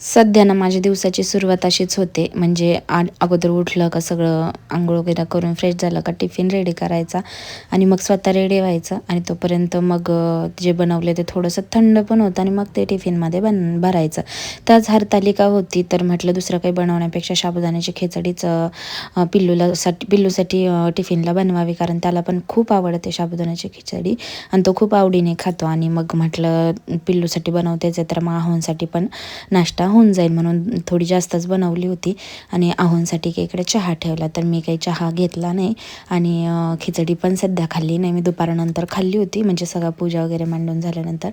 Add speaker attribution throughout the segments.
Speaker 1: सध्या ना माझ्या दिवसाची सुरुवात अशीच होते. म्हणजे आ अगोदर उठलं का सगळं आंघोळ वगैरे करून फ्रेश झालं का टिफिन रेडी करायचा आणि मग स्वतः रेडी व्हायचं आणि तोपर्यंत मग जे बनवले ते थोडंसं थंड पण होतं आणि मग ते टिफिनमध्ये बन भरायचं. तर आज हरतालिका होती तर म्हटलं दुसरं काही बनवण्यापेक्षा साबुदाण्याची खिचडीच पिल्लूला साठी पिल्लूसाठी टिफिनला बनवावी कारण त्याला पण खूप आवडते साबुदाण्याची खिचडी आणि तो खूप आवडीने खातो आणि मग म्हटलं पिल्लूसाठी बनवतेच आहे तर मग आहोंसाठी पण नाश्ता होऊन जाईल म्हणून थोडी जास्तच बनवली होती. आणि आहोंसाठी काही इकडे चहा ठेवला तर मी काही चहा घेतला नाही. आणि खिचडी पण सध्या खाल्ली नाही. मी दुपारनंतर खाल्ली होती म्हणजे सगळं पूजा वगैरे मांडून झाल्यानंतर.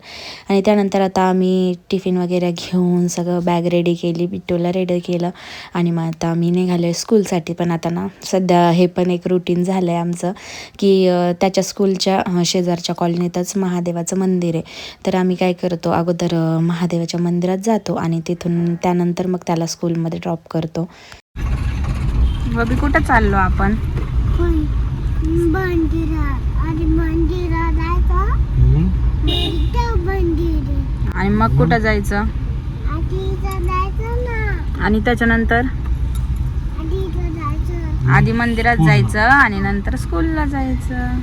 Speaker 1: आणि त्यानंतर आता आम्ही टिफिन वगैरे घेऊन सगळं बॅग रेडी केली पिट्टूला रेडी केलं. आणि मग आता आम्ही निघाले स्कूलसाठी. पण आता ना सध्या हे पण एक रुटीन झालं आहे आमचं की त्याच्या स्कूलच्या शेजारच्या कॉलनीतच महादेवाचं मंदिर आहे. तर आम्ही काय करतो अगोदर महादेवाच्या मंदिरात जातो. आणि तिथून त्यानंतर मग त्याला स्कूलमध्ये ड्रॉप करतो. बबी कुठं चाललो आपण?
Speaker 2: आणि
Speaker 1: मग कुठं जायचं? आणि त्याच्यानंतर?
Speaker 2: आधी
Speaker 1: मंदिरात जायचं आणि नंतर स्कूलला जायचं.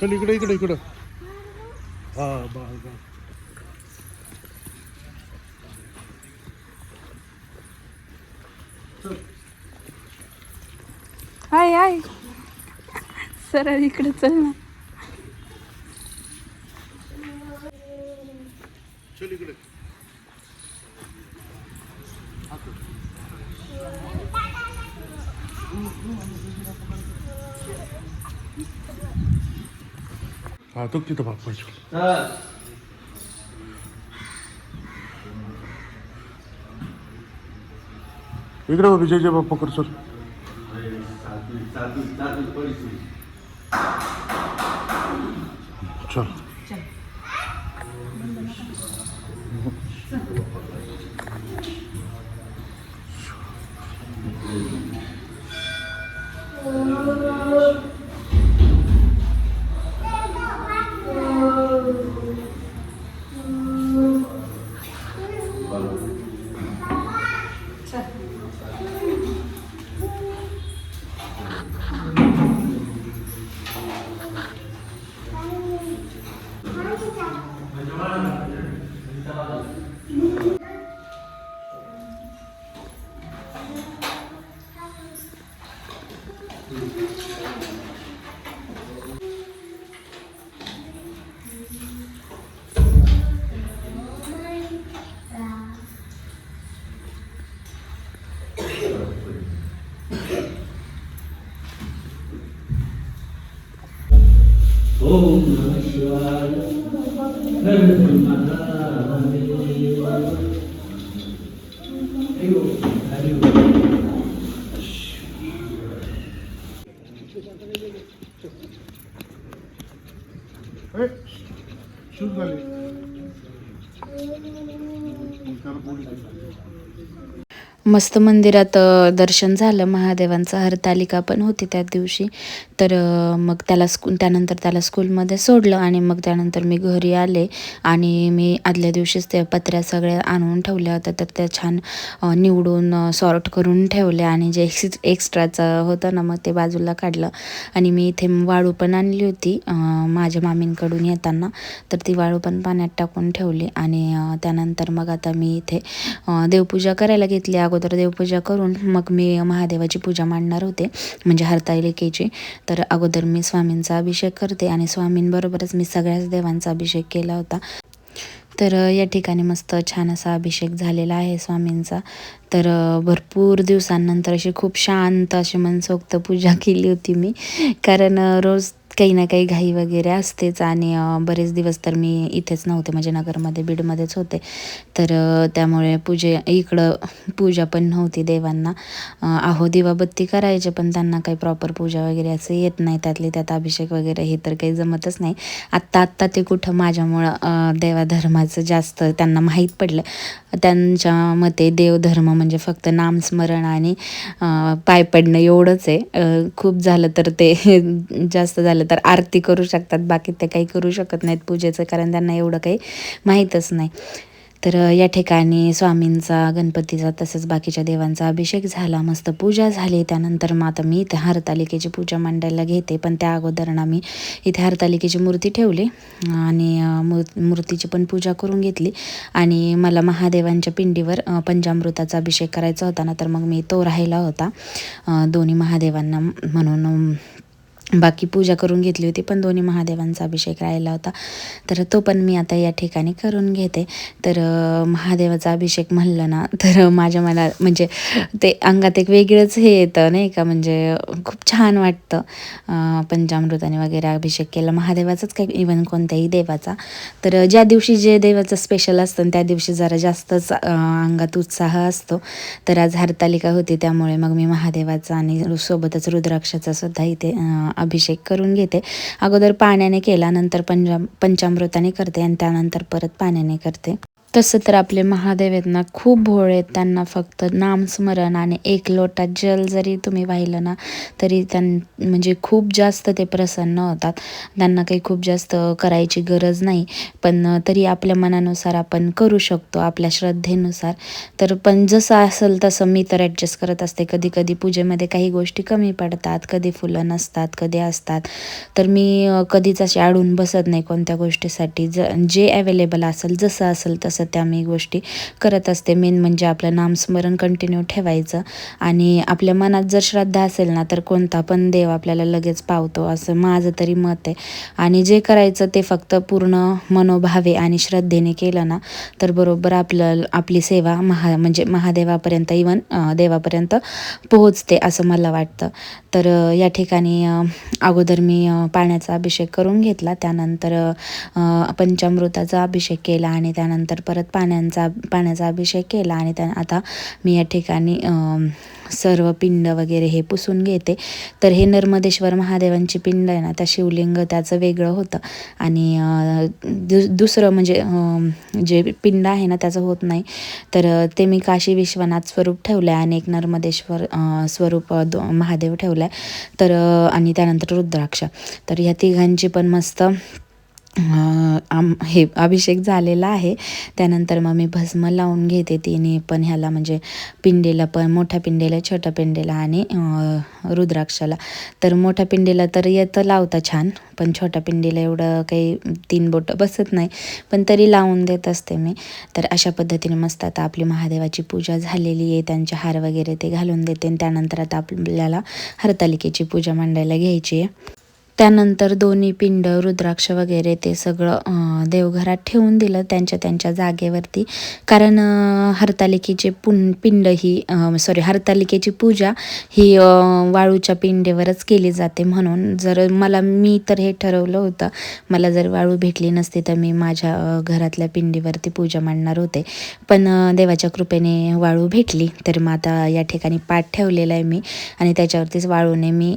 Speaker 3: चल इकडे इकडे इकडे. हा बा
Speaker 1: हाय हाय. सरळ इकडे चल ना.
Speaker 3: चल इकडे. तो तिथं पाहिजे इकडे जय बाप्पा कर चल चल Thank you.
Speaker 4: ओम नमः शिवाय गणपती माता हरि ओम हरि ओम
Speaker 3: ए, शूज झाले त्याला पोलीस
Speaker 1: मस्त मंदिरात दर्शन झालं. महादेवांचं हरतालिका पण होती त्या दिवशी. तर मग त्याला स्कू त्यानंतर त्याला स्कूलमध्ये सोडलं आणि मग त्यानंतर मी घरी आले. आणि मी आदल्या दिवशीच त्या पत्र्या सगळ्या आणून ठेवल्या होत्या. तर त्या छान निवडून सॉर्ट करून ठेवल्या आणि जे एक्स एक्स्ट्राचं होतं ना मग ते बाजूला काढलं. आणि मी इथे वाळू पण आणली होती माझ्या मामींकडून येताना. तर ती वाळू पण पाण्यात टाकून ठेवली आणि त्यानंतर मग आता मी इथे देवपूजा करायला घेतली. अगोदर अगोदर देवपूजा करून मग मी महादेवाची पूजा मांडणार होते म्हणजे हरतालिकेची तर अगोदर मी स्वामींचा अभिषेक करते आणि स्वामींबरोबरच मी सगळ्याच देवांचा अभिषेक केला होता. तर या ठिकाणी मस्त छान असा अभिषेक झालेला आहे स्वामींचा. तर भरपूर दिवसांनंतर अशी खूप शांत अशी मनसोक्त पूजा केली होती मी. कारण रोज काही ना काही घाई वगैरे असतेच आणि बरेच दिवस तर मी इथेच नव्हते. म्हणजे नगरमध्ये बीडमध्येच होते. तर त्यामुळे पूजे इकडं पूजा पण नव्हती देवांना. आहो अहो दिवाबत्ती करायचे पण त्यांना काही प्रॉपर पूजा वगैरे असं येत नाही. त्यातली त्यात अभिषेक वगैरे हे तर काही जमतच नाही. आत्ता आत्ता ते कुठं माझ्यामुळं देवाधर्माचं जास्त त्यांना माहीत पडलं. त्यांच्या मते देवधर्म म्हणजे फक्त नामस्मरण आणि पाय पडणं एवढंच आहे. खूप झालं तर ते जास्त झालं तर आरती करू शकतात. बाकी ते काही करू शकत नाहीत पूजेचं कारण त्यांना एवढं काही माहीतच नाही. तर या ठिकाणी स्वामींचा गणपतीचा तसंच बाकीच्या देवांचा अभिषेक झाला. मस्त पूजा झाली. त्यानंतर मग आता मी इथे हरतालिकेची पूजा मांडायला घेते. पण त्या अगोदर ना मी इथे हरतालिकेची मूर्ती ठेवली आणि मूर् मूर- मूर्तीची पण पूजा करून घेतली. आणि मला महादेवांच्या पिंडीवर पंचामृताचा अभिषेक करायचा होता. ना तर मग मी तो राहिला होता. दोन्ही महादेवांना म्हणून बाकी पूजा करून घेतली होती पण दोन्ही महादेवांचा अभिषेक राहिला होता. तर तो पण मी आता या ठिकाणी करून घेते. तर महादेवाचा अभिषेक म्हणलं ना तर माझ्या मला म्हणजे ते अंगात एक वेगळंच हे येतं नाही का? म्हणजे खूप छान वाटतं. पंचामृताने वगैरे अभिषेक केला. महादेवाचाच काही इवन कोणत्याही देवाचा. तर ज्या दिवशी जे देवाचं स्पेशल असतं न त्या दिवशी जरा जास्तच अंगात उत्साह असतो. तर आज हरतालिका होती त्यामुळे मग मी महादेवाचा आणि सोबतच रुद्राक्षाचा सुद्धा इथे अभिषेक करून घेते. अगोदर पाण्याने केला नंतर पंजा पंचामृताने करते आणि त्यानंतर परत पाण्याने करते. तसं तर आपले महादेव आहेत ना खूप भोळे आहेत त्यांना फक्त. नामस्मरण आणि एक लोटा जल जरी तुम्ही वाहिलं ना तरी त्यां म्हणजे खूप जास्त ते प्रसन्न होतात. त्यांना काही खूप जास्त करायची गरज नाही. पण तरी आपल्या मनानुसार आपण करू शकतो आपल्या श्रद्धेनुसार. तर पण जसं असेल तसं मी तर ॲडजस्ट करत असते. कधी कधी पूजेमध्ये काही गोष्टी कमी पडतात कधी फुलं नसतात कधी असतात. तर मी कधीच अशी अडून बसत नाही कोणत्या गोष्टीसाठी. ज जे अवेलेबल असेल जसं असेल तसं. त्या मी गोष्टी करत असते. मेन म्हणजे आपलं नामस्मरण कंटिन्यू ठेवायचं. आणि आपल्या मनात जर श्रद्धा असेल ना तर कोणता पण देव आपल्याला लगेच पावतो असं माझं तरी मत आहे. आणि जे करायचं ते फक्त पूर्ण मनोभावे आणि श्रद्धेने केलं ना तर बरोबर आपलं आपली सेवा महा म्हणजे महादेवापर्यंत इवन देवापर्यंत पोहोचते असं मला वाटतं. तर या ठिकाणी अगोदर मी पाण्याचा अभिषेक करून घेतला. त्यानंतर पंचामृताचा अभिषेक केला आणि त्यानंतर परत पाण्याचा पाण्याचा अभिषेक केला आणि त्या आता मी या ठिकाणी सर्व पिंड वगैरे हे पुसून घेते. तर हे नर्मदेश्वर महादेवांची पिंड आहे ना त्या शिवलिंग त्याचं वेगळं होतं. आणि दु दुसरं म्हणजे जे पिंड आहे ना त्याचं होत नाही. तर ते मी काशी विश्वनाथ स्वरूप ठेवलं आहे आणि एक नर्मदेश्वर स्वरूप दो महादेव ठेवला आहे तर आणि त्यानंतर रुद्राक्ष. तर ह्या तिघांची पण मस्त आम हे अभिषेक झालेला आहे. त्यानंतर मग मी भस्म लावून घेते तिने. पण ह्याला म्हणजे पिंडीला पण मोठ्या पिंडीला छोट्या पिंडीला आणि रुद्राक्षाला. तर मोठ्या पिंडीला तर येतं लावता छान. पण छोट्या पिंडीला एवढं काही तीन बोटं बसत नाही. पण तरी लावून देत असते मी. तर अशा पद्धतीने मस्त आता आपली महादेवाची पूजा झालेली आहे. त्यांचे हार वगैरे ते घालून देते. आणि त्यानंतर आता आपल्याला हरतालिकेची पूजा मांडायला घ्यायची आहे. त्यानंतर दोन्ही पिंड रुद्राक्ष वगैरे ते सगळं देवघरात ठेवून दिलं त्यांच्या त्यांच्या जागेवरती. कारण हरतालिकेचे पुन पिंड ही सॉरी हरतालिकेची पूजा ही वाळूच्या पिंडेवरच केली जाते म्हणून. जर मला मी तर हे ठरवलं होतं मला जर वाळू भेटली नसती तर मी माझ्या घरातल्या पिंडीवरती पूजा मांडणार होते. पण देवाच्या कृपेने वाळू भेटली. तर मग आता या ठिकाणी पाठ ठेवलेला आहे मी. आणि त्याच्यावरतीच वाळूने मी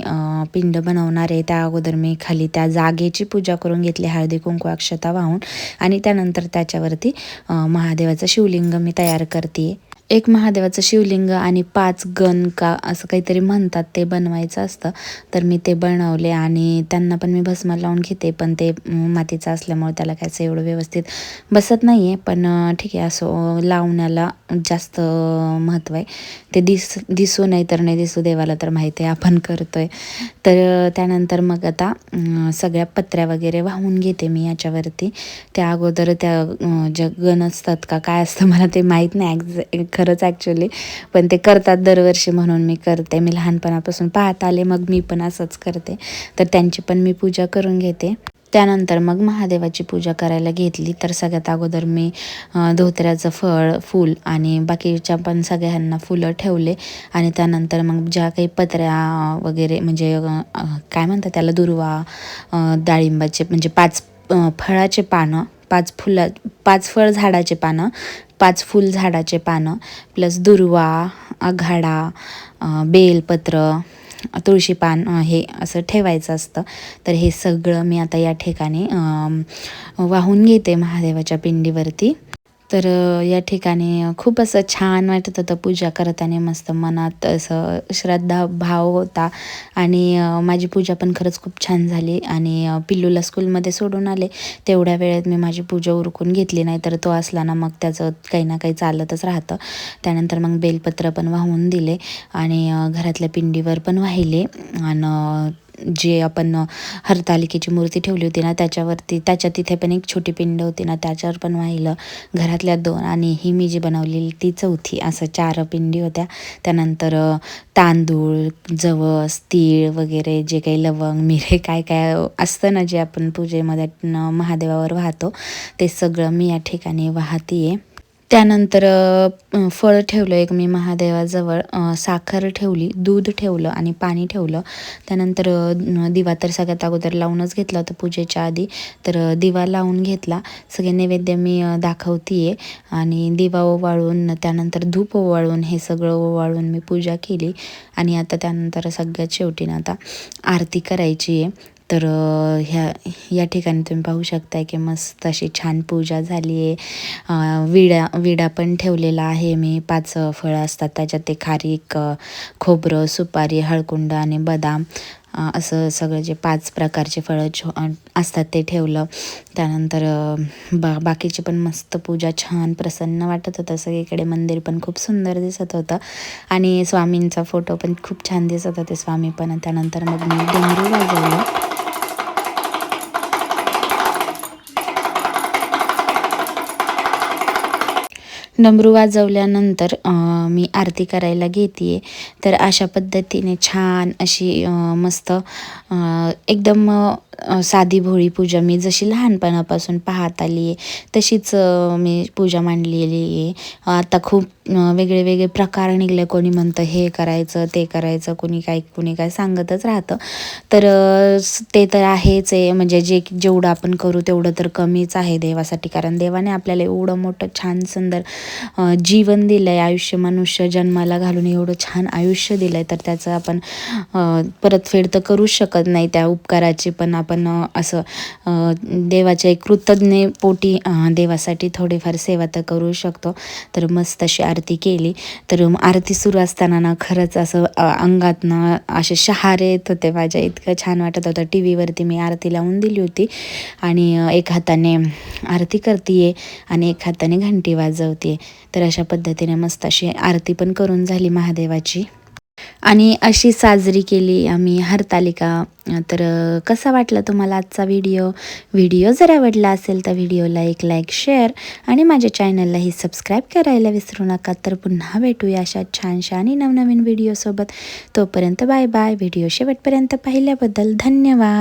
Speaker 1: पिंड बनवणार आहे. त्या अगोदर मी खाली त्या जागेची पूजा करून घेतली हळदी कुंकू अक्षता वाहून. आणि त्यानंतर त्याच्यावरती महादेवाचं शिवलिंग मी तयार करते एक महादेवाचं शिवलिंग आणि पाच गण का असं काहीतरी म्हणतात ते बनवायचं असतं. तर मी ते बनवले आणि त्यांना पण मी भस्म लावून घेते पण ते मातीचं असल्यामुळे त्याला काय असं एवढं व्यवस्थित बसत नाही आहे पण ठीक आहे असं लावण्याला जास्त महत्त्व आहे. ते दिस दिसू नाही तर नाही दिसू देवाला तर माहिती आहे आपण करतो आहे तर त्यानंतर मग आता सगळ्या पत्र्या वगैरे वाहून घेते मी याच्यावरती. त्या अगोदर त्या ज्या गण असतात का काय असतं मला ते माहीत नाही. ॲक्झॅ खरंच ॲक्च्युली पण ते करतात दरवर्षी म्हणून मी करते. मी लहानपणापासून पाहत आले मग मी पण असंच करते. तर त्यांची पण मी पूजा करून घेते. त्यानंतर मग महादेवाची पूजा करायला घेतली. तर सगळ्यात अगोदर मी धोतऱ्याचं धोत्र्याचं फळ फूल आणि बाकीच्या पण सगळ्यांना फुलं ठेवले. आणि त्यानंतर मग ज्या काही पत्र्या वगैरे म्हणजे काय म्हणतात त्याला दुर्वा डाळिंबाचे म्हणजे पाच फळाचे पानं पाच फुला पाच फळ झाडाचे पानं पाच फुल झाडाचे पानं प्लस दुर्वा आघाडा बेलपत्र तुळशी पान हे असं ठेवायचं असतं. तर हे सगळं मी आता या ठिकाणी वाहून घेते महादेवाच्या पिंडीवरती. तर या ठिकाणी खूप असं छान वाटत होतं पूजा करताना मस्त मनात असं श्रद्धा भाव होता. आणि माझी पूजा पण खरंच खूप छान झाली आणि पिल्लूला स्कूलमध्ये सोडून आले. तेवढ्या वेळेत मी माझी पूजा उरकून घेतली नाही तर तो असला ना मग त्याचं काही ना काही चालतच राहतं. त्यानंतर मग बेलपत्र पण वाहून दिले आणि घरातल्या पिंडीवर पण वाहिले. आणि जे आपण हरतालिकेची मूर्ती ठेवली होती ना त्याच्यावरती त्याच्या तिथे पण एक छोटी पिंड होती ना त्याच्यावर पण वाहिलं. घरातल्या दोन आणि ही मी जी बनवलेली ती चौथी असं चार पिंडी होत्या. त्यानंतर तांदूळ जवस तीळ वगैरे जे काही लवंग मिरे काय काय असतं ना जे आपण पूजेमध्ये महादेवावर वाहतो ते सगळं मी या ठिकाणी वाहते आहे त्यानंतर फळ ठेवलं एक मी महादेवाजवळ साखर ठेवली दूध ठेवलं आणि पाणी ठेवलं. त्यानंतर दिवा तर सगळ्यात अगोदर लावूनच घेतला होता पूजेच्या आधी. तर दिवा लावून घेतला. सगळे नैवेद्य मी दाखवते दाखवतीये. आणि दिवा ओवाळून त्यानंतर धूप ओवाळून हे सगळं ओवाळून मी पूजा केली. आणि आता त्यानंतर सगळ्यात शेवटीनं आता आरती करायची आहे तर ह्या या ठिकाणी तुम्ही पाहू शकताय की मस्त अशी छान पूजा झाली आहे. विडा विडा पण ठेवलेला आहे. मी पाच फळं असतात. त्याच्यात ते खारीक खोबरं सुपारी हळकुंड आणि बदाम असं सगळं जे पाच प्रकारचे फळं छो असतात ते ठेवलं. त्यानंतर बा बाकीची पण मस्त पूजा छान प्रसन्न वाटत होतं. सगळीकडे मंदिर पण खूप सुंदर दिसत होतं. आणि स्वामींचा फोटो पण खूप छान दिसत होते. स्वामी पण. त्यानंतर मग मी डेंगू वाजवलं डमरू वाजवल्यानंतर मी आरती करायला घेते तर अशा पद्धतीने छान अशी मस्त एकदम साधी भोळी पूजा. मी जशी लहानपणापासून पाहत आली आहे तशीच मी पूजा मांडलेली आहे. आता खूप वेगळे वेगळे प्रकार निघले. कोणी म्हणतं हे करायचं ते करायचं. कोणी काय कोणी काय सांगतच राहतं. तर ते तर आहेच आहे. म्हणजे जे जेवढं आपण करू तेवढं तर कमीच आहे देवासाठी. कारण देवाने आपल्याला एवढं मोठं छान सुंदर जीवन दिलं आहे आयुष्य मनुष्य जन्माला घालून एवढं छान आयुष्य दिलं आहे तर त्याचं आपण परतफेड तर करूच शकत नाही त्या उपकाराची पण आपण असं देवाच्या एक कृतज्ञ पोटी देवासाठी थोडीफार सेवा तर करू शकतो. तर मस्त अशी आरती केली. तर आरती सुरू असताना ना खरंच असं अंगात ना असे शहारे येत होते माझ्या. इतकं छान वाटत होतं. टी व्हीवरती मी आरती लावून दिली होती. आणि एक हाताने आरती करते आहे आणि एक हाताने घंटी वाजवते तर अशा पद्धतीने मस्त अशी आरती पण करून झाली महादेवाची. आणि अशी साजरी केली आम्ही हरतालिका. तर कसा वाटला तुम्हाला आजचा व्हिडिओ? व्हिडिओ जर आवडला असेल तर व्हिडिओला एक लाईक शेअर आणि माझ्या चॅनललाही सबस्क्राईब करायला विसरू नका. तर पुन्हा भेटूया अशा छानशा आणि नवनवीन व्हिडिओसोबत. तोपर्यंत बाय बाय. व्हिडिओ शेवटपर्यंत पाहिल्याबद्दल धन्यवाद.